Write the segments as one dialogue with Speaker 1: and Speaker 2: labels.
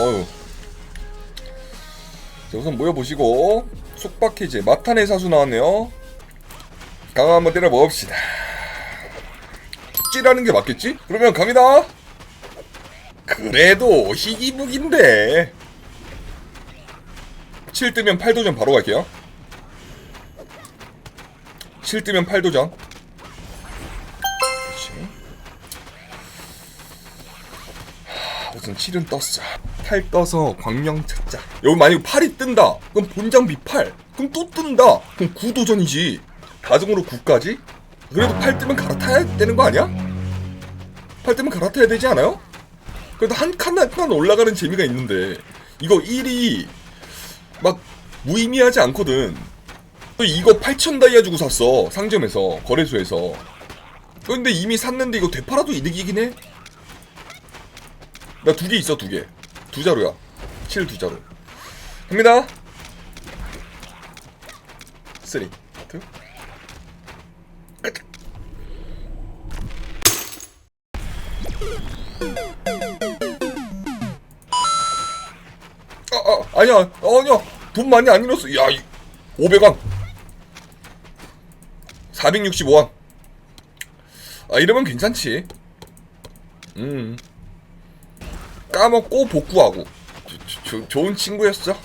Speaker 1: 어휴. 자, 우선 모여보시고 속박해제 마탄의 사수 나왔네요. 강화 한번 때려봅시다. 찌라는 게 맞겠지? 그러면 갑니다. 그래도 희귀무기인데 7 뜨면 8도전 바로 갈게요 7 뜨면 8도전 그렇지 하, 우선 7은 떴어 8 떠서 광명 찾자 여기 만약에 8이 뜬다 그럼 본장비 8 그럼 또 뜬다 그럼 9도전이지 다중으로 9까지? 그래도 8 뜨면 갈아타야 되는 거 아니야? 8 뜨면 갈아타야 되지 않아요? 그래도 한 칸 한 칸 올라가는 재미가 있는데 이거 1이 막 무의미하지 않거든. 또 이거 8천 다이아 주고 샀어 상점에서 거래소에서. 근데 이미 샀는데 이거 되팔아도 이득이긴 해. 나 두 개 있어 두 개. 두 자루야. 7 두 자루. 갑니다. 3, 2, 끝. 아, 아, 아니야, 아니야. 돈 많이 안 잃었어. 야, 이- 500원. 465원. 아, 이러면 괜찮지. 음. 까먹고 복구하고. 조, 조, 좋은 친구였어.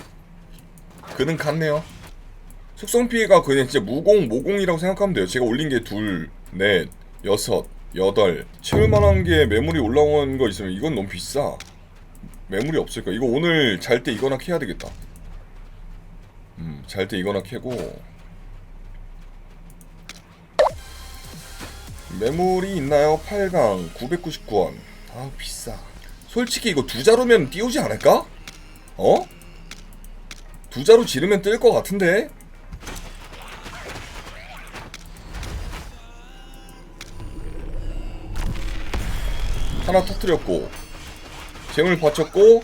Speaker 1: 그는 갔네요. 숙성 피해가 그냥 진짜 무공, 모공이라고 생각하면 돼요. 제가 올린 게 둘, 넷, 여섯, 여덟. 채울만한 게 매물이 올라온 거 있으면 이건 너무 비싸. 매물이 없을까? 이거 오늘 잘 때 이거나 캐야 되겠다. 음, 잘 때 이거나 캐고 매물이 있나요? 8강 999원. 아 비싸. 솔직히 이거 두 자루면 띄우지 않을까? 어? 두 자루 지르면 뜰 것 같은데? 하나 터뜨렸고 잼을 받쳤고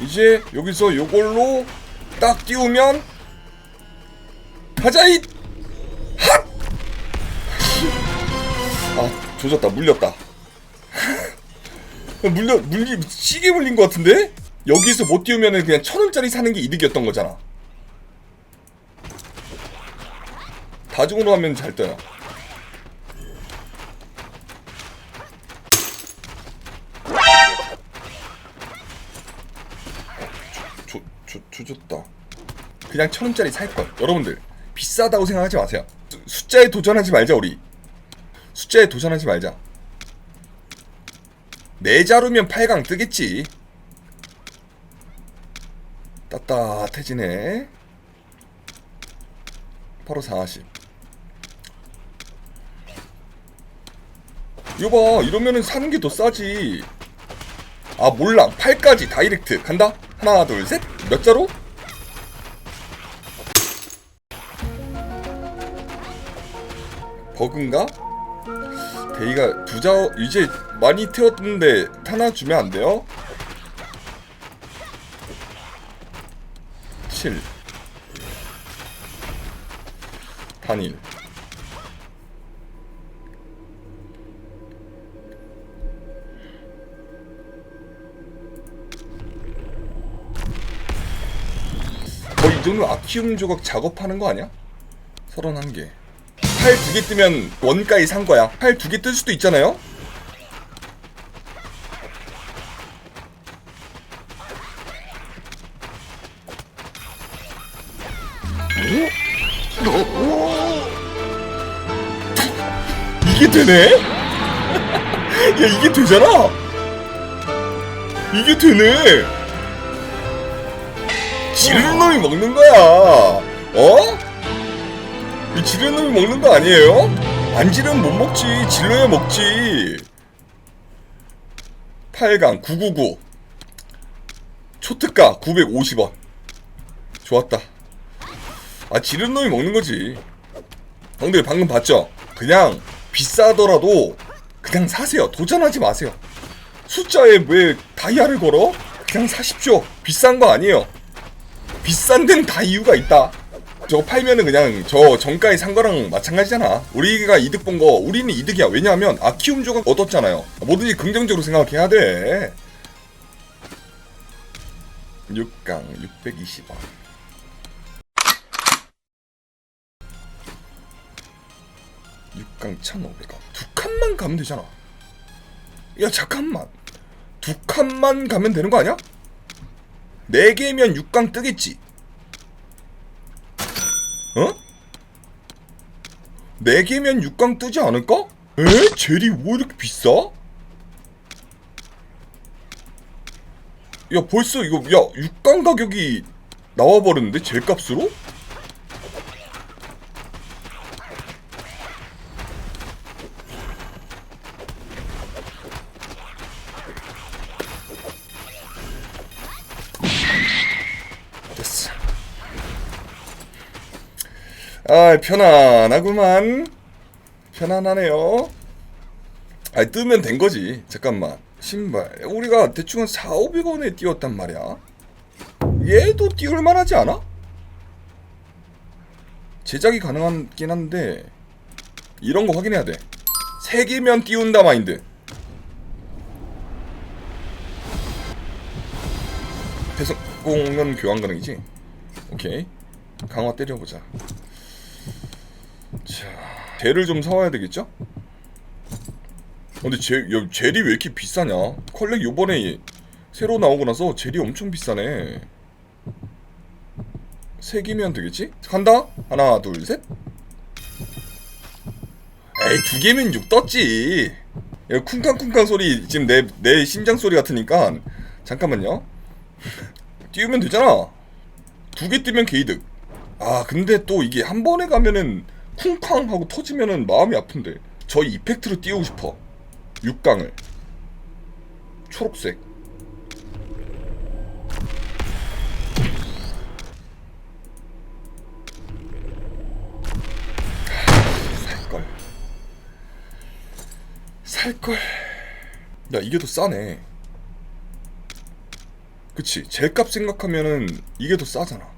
Speaker 1: 이제 여기서 요걸로 딱 띄우면 가자잇 핫! 아 조졌다 물렸다 물려 물리 시계 물린 것 같은데 여기서 못 띄우면은 그냥 천 원짜리 사는 게 이득이었던 거잖아 다중으로 하면 잘 떠요 조졌다. 그냥 천 원짜리 살 걸. 여러분들 비싸다고 생각하지 마세요. 수- 숫자에 도전하지 말자 우리. 숫자에 도전하지 말자. 네 자루면 8강 뜨겠지. 따뜻해지네. 바로 40. 이거 봐 이러면은 사는 게 더 싸지. 아 몰라 8까지 다이렉트 간다 하나 둘 셋 몇 자로? 버그인가? 데이가 두자 이제 많이 태웠는데 하나 주면 안 돼요? 7 단일 거의 이 정도 아키움 조각 작업하는 거 아니야? 31개. 팔 두 개 뜨면 원가에 산 거야. 팔 두 개 뜰 수도 있잖아요? 이게 되네? 야, 이게 되잖아? 이게 되네! 놈이 먹는 거야. 어? 이 지르는 놈이 먹는 거 아니에요? 안 지르면 못 먹지. 질러야 먹지. 8강 999. 초특가 950원. 좋았다. 아 지르는 놈이 먹는 거지. 형들 방금 봤죠? 그냥 비싸더라도 그냥 사세요. 도전하지 마세요. 숫자에 왜 다이아를 걸어? 그냥 사십시오. 비싼 거 아니에요. 비싼 데는 다 이유가 있다. 저거 팔면은 그냥 저 정가에 산 거랑 마찬가지잖아. 우리가 이득 본 거, 우리는 이득이야. 왜냐하면 아 키움 조각 얻었잖아요. 뭐든지 긍정적으로 생각해야 돼. 6강 620원. 육강 1,500원. 두 칸만 가면 되잖아. 야, 잠깐만. 두 칸만 가면 되는 거 아니야? 네 개면 6강 뜨겠지. 어? 네 개면 6강 뜨지 않을까? 에? 젤이 왜 이렇게 비싸? 야 벌써 이거 야 6강 가격이 나와버렸는데 젤 값으로? 아 편안하구만. 편안하네요. 아 뜨면 된 거지. 잠깐만. 신발. 우리가 대충 한 4, 500원에 띄웠단 말이야. 얘도 띄울 만하지 않아? 제작이 가능하긴 한데 이런 거 확인해야 돼. 3개면 띄운다 마인드. 배송공은 교환 가능이지? 오케이. 강화 때려보자 자 젤을 좀 사와야 되겠죠? 어, 근데 제, 야, 젤이 왜 이렇게 비싸냐? 컬렉 요번에 새로 나오고 나서 젤이 엄청 비싸네. 세 개면 되겠지? 간다? 하나, 둘, 셋. 에이, 두 개면 육 떴지. 야, 쿵쾅쿵쾅 소리, 지금 내, 내 심장 소리 같으니까. 잠깐만요. 띄우면 되잖아. 두 개 뜨면 게이득. 아, 근데 또 이게 한 번에 가면은 쿵쾅 하고 터지면은 마음이 아픈데. 저 이펙트로 띄우고 싶어. 6강을. 초록색. 살걸. 살걸. 야 이게 더 싸네. 그치? 젤값 생각하면은 이게 더 싸잖아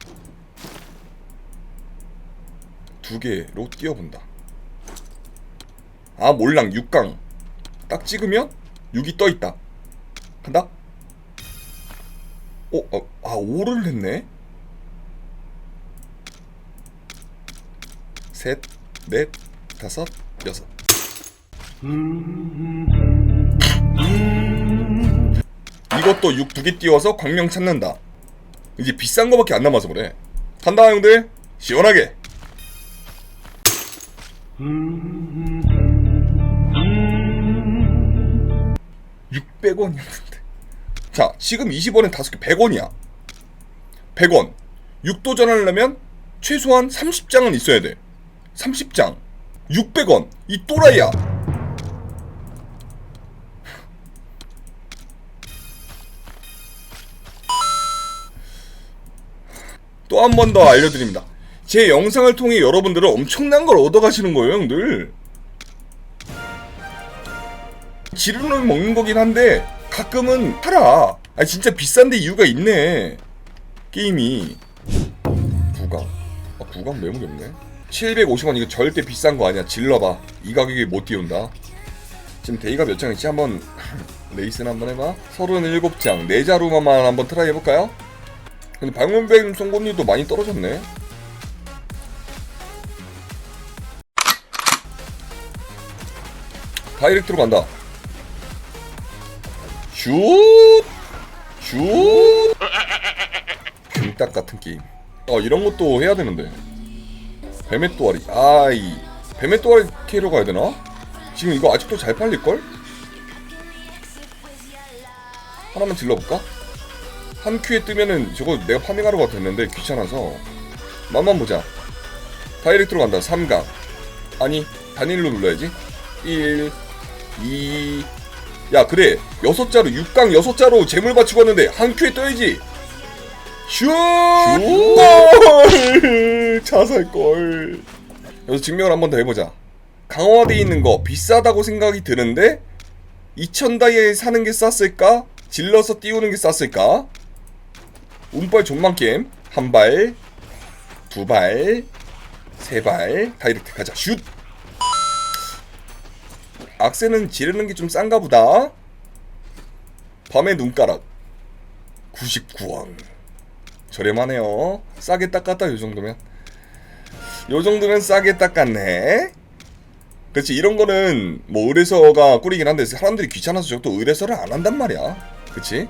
Speaker 1: 두 개로 띄워본다 아 몰랑 6강 딱 찍으면 6이 떠 있다. 간다. 어, 어, 아 5를 했네. 셋, 넷, 다섯, 여섯. 이것도 6 두 개 띄워서 광명 찾는다. 이제 비싼 거밖에 안 남아서 그래. 간다 형들. 시원하게. 600원이었는데. 자, 지금 20원에 5개 100원이야. 100원. 6도전 하려면 최소한 30장은 있어야 돼. 30장. 600원. 이 또라이야. 또 한 번 더 알려드립니다. 제 영상을 통해 여러분들은 엄청난 걸 얻어가시는 거예요, 형들. 지르는 먹는 거긴 한데 가끔은 팔아. 아 진짜 비싼데 이유가 있네. 게임이 구강. 아 구강 매물이 없네. 750원 이거 절대 비싼 거 아니야. 질러봐. 이 가격에 못 띄운다. 지금 데이가 몇 장이지? 한번 레이스는 한번 해봐. 37장. 4자루만 한번 트라이 해볼까요? 근데 방문백 송곳니도 많이 떨어졌네. 다이렉트로 간다. 슛! 슛! 균딱 같은 게임. 어, 이런 것도 해야 되는데. 뱀의 또아리. 아이. 뱀의 또아리 캐러 가야 되나? 지금 이거 아직도 잘 팔릴걸? 하나만 질러볼까? 한 큐에 뜨면은 저거 내가 파밍하러 됐는데 귀찮아서. 맛만 보자. 다이렉트로 간다. 3강. 아니, 단일로 눌러야지. 1, 2, 야 그래 여섯 자루 6강 여섯 자루 재물 받치고 왔는데 한 큐에 떠야지 슛! 골! 자살골 여기서 증명을 한 번 더 해보자 강화돼 있는 거 비싸다고 생각이 드는데 2000다이에 사는 게 쌌을까? 질러서 띄우는 게 쌌을까? 운빨 존만 게임 한 발 두 발 세 발 다이렉트 가자 슛 악세는 지르는 게 좀 싼가 보다. 밤의 눈가락. 99원. 저렴하네요. 싸게 닦았다 요 정도면. 요 정도면 싸게 닦았네. 그렇지 이런 거는 뭐 의뢰서가 꿀이긴 한데 사람들이 귀찮아서 저또 의뢰서를 안 한단 말이야. 그치